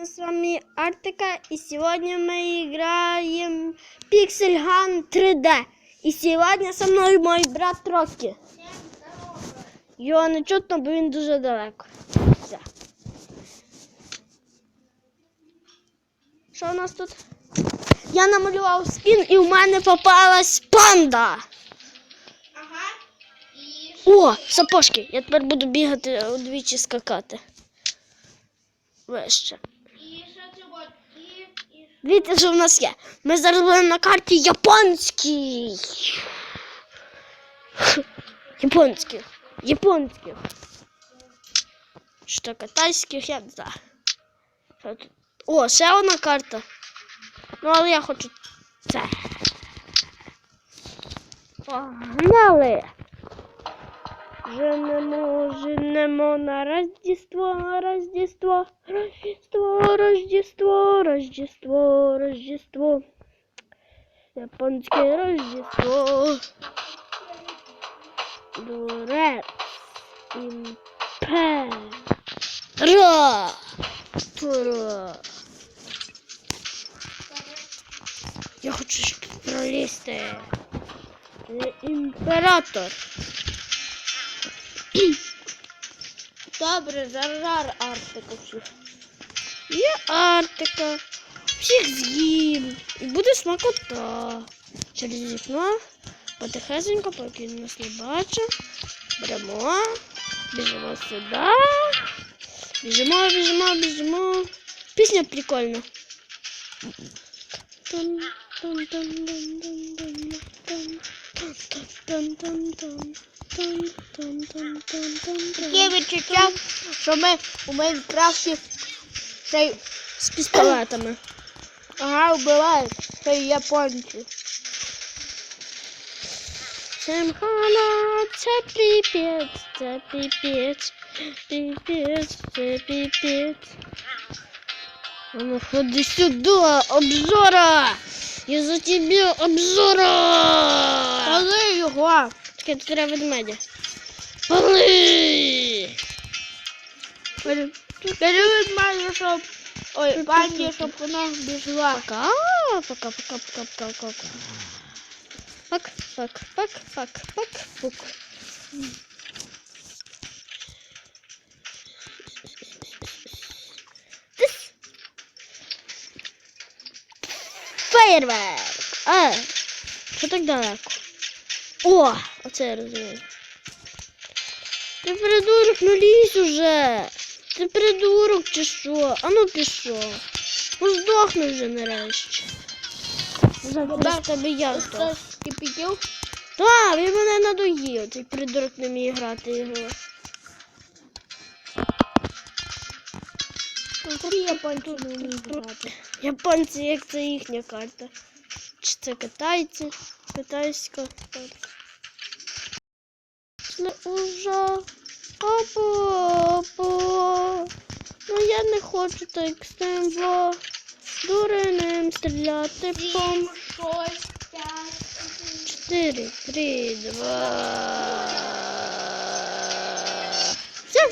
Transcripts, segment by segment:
С вами Артика, и сегодня мы играем Pixel Gun 3D. И сегодня со мною мой брат Рокки. Його не чутно, бо він дуже далеко. Все. Що у нас тут? Я намалював скін і в мене попалась панда. Ага. І, О, сапожки. Я тепер буду бігати удвічі скакати. Вище. і що це от? І, і Дивіться, що в нас є. Ми зараз будемо на карті японський. Японських. Японських. Що китайських, я не знаю. О, ще одна карта. Ну, але я хочу це. Погнали! Женемо, женемо на Рождество, Рождество, Рождество, Рождество, Рождество, Рождество. Японське Рождество. Дурет. Імпера. Тура. Я хочу пролізти. Е, Імператор. Добре, жаржар Артика всіх. Є Артика. Всіх з'їм. І буде смакота. Через вікно. Потихесенько, поки він нас не бачить. Беремо. Біжимо сюди. Біжимо, біжимо, біжимо. Пісня прикольна. Тун, Таке відчуття, что мы у Майнкрафті цей с пистолетами. Ага, вбивають цей японці. Всем хана, це пипец, це пипец, пипец, це піпець. Ну, ходи сюда, обжора! Я за тебе обзора! Коли його? Таке тут треба ведмедя. Пали! Перевід майже, щоб... Ой, пані, щоб вона біжла. Пока, пока, пока, пока, пока, пока. Пак, пак, пак, пак, пак, пук. Тис. Фейерверк. А, що так далеко? О, оце я розумію. Ти придурок, ну лізь уже. Ти придурок чи що? А ну пішов. Ну здохни вже нарешті. Зараз тебе я здох. Кипітів? Так, він мене надоїв, цей придурок не вміє грати ігру. Всі японці не вміють грати. Японці, як це їхня карта. Чи це китайці? Китайська карта. Не уже. Опа, опа. Ну я не хочу так з тим во дуреним стріляти пом. п'ять, Четыре, три, два. Все.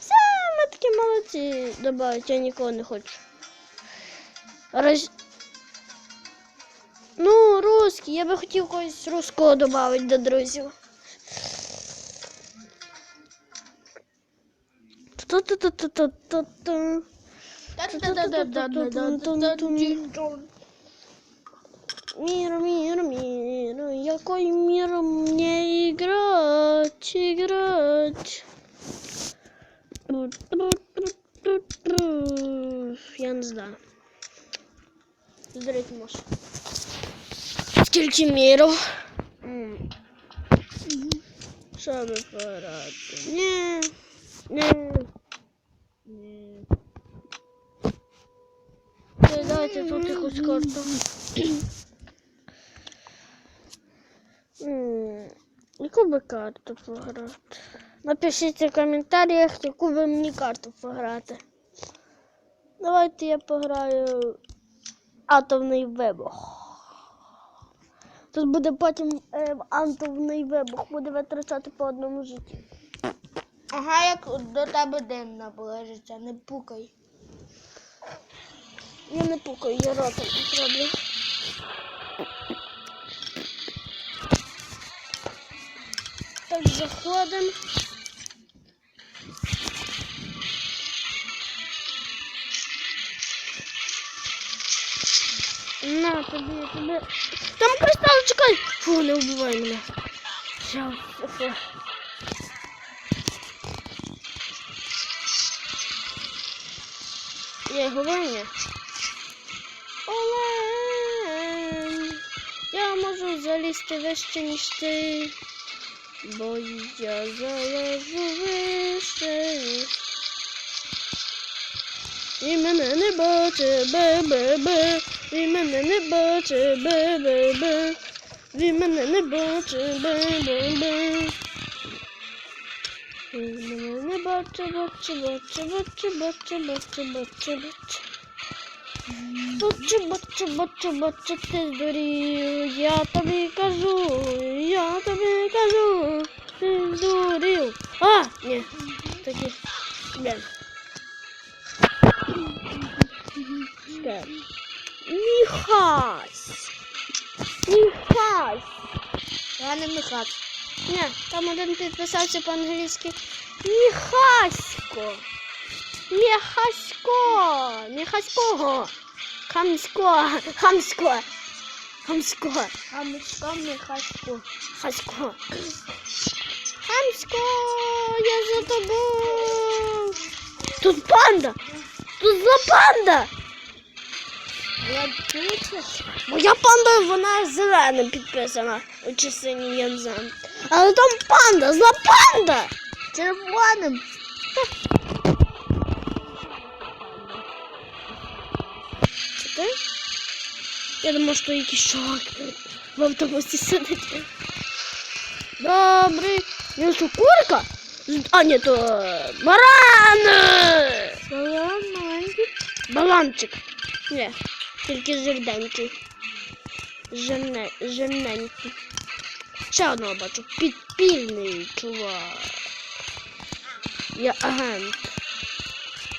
Все, ми такі молодці. Добавить, я нікого не хочу. Роз... Русський, я би хотів когось русского додати до друзів. Мир, мир, мир, якой мир мне играть, играть? Я не знаю. Здрить може. Скільки мірів? Що ми пограти? Ні, ні, ні. Дайте тут якусь карту. Яку би карту пограти? Напишіть в коментарях, яку би мені карту пограти. Давайте я пограю атомний вибух. Тут буде потім е, атомний вибух, буде витрачати по одному житті. Ага, як до тебе дим наближиться, не пукай. Я не пукаю, я ротом зроблю. Так, заходимо. На, тобі, тобі. Там кристал, чекай! Фу, не вбивай мене. Все, фу. Я його виня. Олень, я можу залізти вище, ніж ти, бо я залежу вище, і мене не бачить, бе-бе-бе, і мене не бачить, бе-бе-бе, і мене не бачить, бе-бе-бе. І мене не бачить, бачить, бачить, бачить, бачить, бачить, бачить, бачить. Бачу, бачу, бачу, бачу, ти здурів, я тобі кажу, я тобі кажу, ти здурів. А, ні, такі, блін. Чекай. Міхась. Я не михат. Ні, там один підписався по-англійськи. Міхасько. Міхасько. Міхаського. Хамсько. Хамсько. Хамсько. А мишко михасько. Хасько. Хамсько. Я за тобою. Тут панда. Тут зла панда. Моя панда, вона зеленим підписана у частині Янзан. Але там панда, зла панда. Червоним. Це ти? Я думав, що якийсь чувак в автобусі сидить. Добрий. Він що, курка? А, ні, то баран! Салон маленький. Баланчик. Ні, тільки жирденький. Жирне, жирненький. Ще одного бачу. Підпільний чувак. Я агент.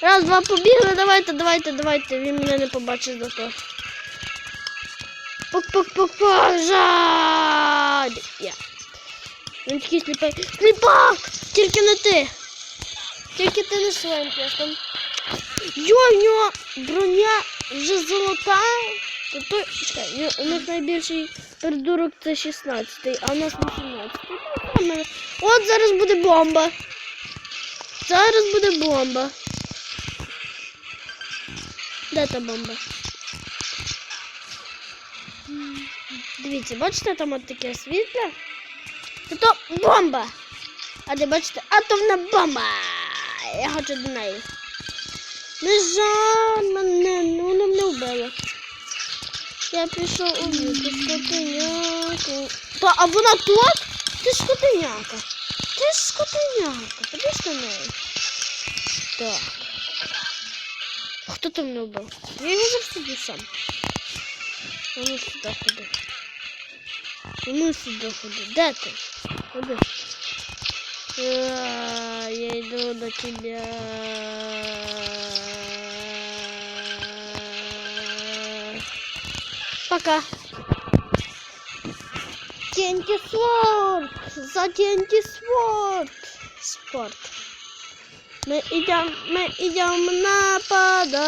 Раз, два побігли, давайте, давайте, давайте. Він мене не побачить за то. Пук-пук-пук пожаль. Я. Він такий сліпий. Тільки не ти. Тільки ти не своїм. Йой, у нього броня вже золота. То той, чекай, у нас найбільший придурок це 16, а у нас 18. Ну. От зараз буде бомба. Зараз буде бомба. Де та бомба? Дивіться, бачите, там от таке світле? Це то бомба! А де бачите, атомна бомба! Я хочу до неї. Не жаль Я пішов убити скотиняку. Та, а вона тут? Ти ж скотиняка. Ти ж скотиняка. Подивись на неї. Так. Хто там мене вбив? Я його засуду сам. А ну сюди ходи. А ну сюди ходи. Де ти? Ходи. А, я йду до тебя. Пока. Тенти спорт. За тенти спорт. Спорт. Мы идем, мы идем нападать.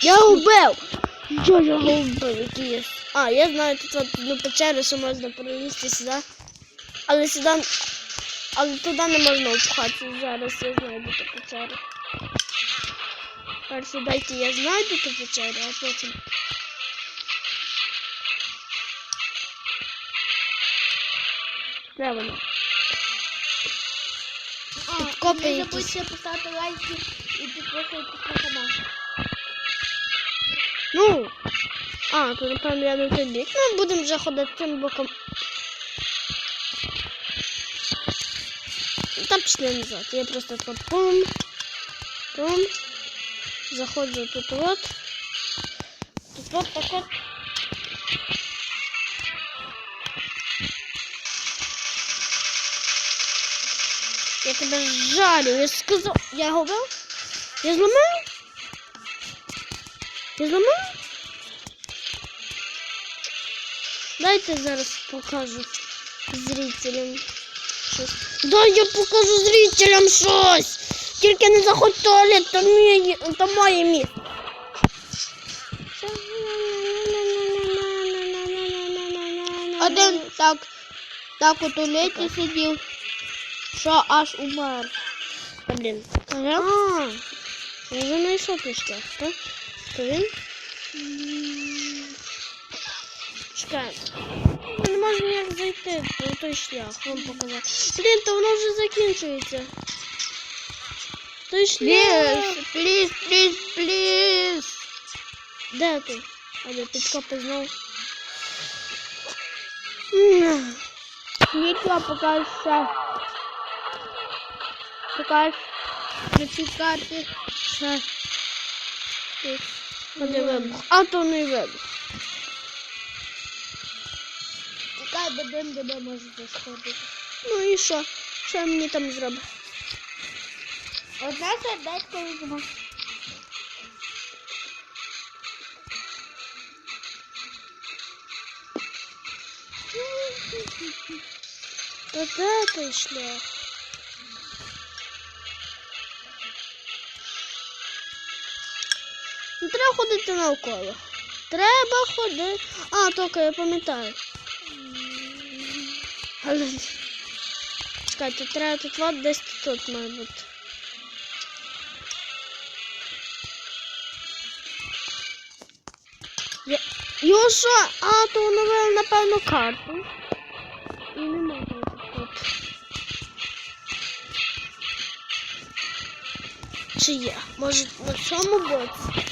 Я убил. Я його вбив, який є. А, я знаю, тут одну печеру, що можна пролізти сюди. Але сюди. Але туди не можна впхати. Зараз я знайду ту печеру. Перше дайте я знайду ту печеру, а потім. Де вона? А, не забудьте поставити лайки і підписуйтесь на канал. Ну. А, то напевно я не той бік. Ну, будемо вже ходити цим боком. Та пішли назад. Я просто тут пум. Пум. Заходжу тут от. Тут от так от. Я Я тебе жарю. Я сказав. Я його вбив? Я зламав? Я зламав? Дайте зараз покажу зрителям щось. Дай я покажу зрителям щось. Тільки не заходь в туалет, там, мій, там моє місце. Один так, так у туалеті сидів, що аж умер. Блін. А, я вже знайшов шлях, так? Він? Чекай. Не можу ніяк зайти по той шлях, вам показати. Блін, то воно вже закінчується. Той шлях. Пліз, пліз, пліз, пліз. Де ти? А де підкопи знов? М, Нічого, покажеш ще. Покажеш на цій карті. Ще. Тут. А де вибух? А то не вибух. Чекай, будем, де може засходити. Ну і що? Що я мені там зробить? Одне сердечко візьму. Де той шлях? Не треба ходити навколо. Треба ходити. А, тільки я пам'ятаю. Але... Чекайте, треба тут от десь тут має Його що? А, то воно напевно карту. І не можна тут. Чи є? Може на цьому боці?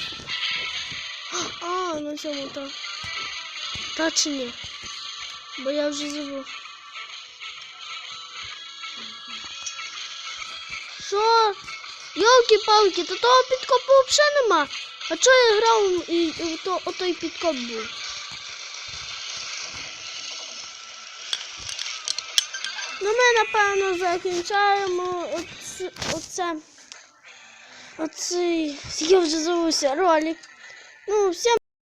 А, на цьому так. Та чи ні? Бо я вже забув. Що? Йолки-палки, то того підкопу взагалі нема. А чого я грав і, то, отой підкоп був? Ну, ми, напевно, закінчаємо оце, оце, оце я вже зовуся ролик. Ну, всім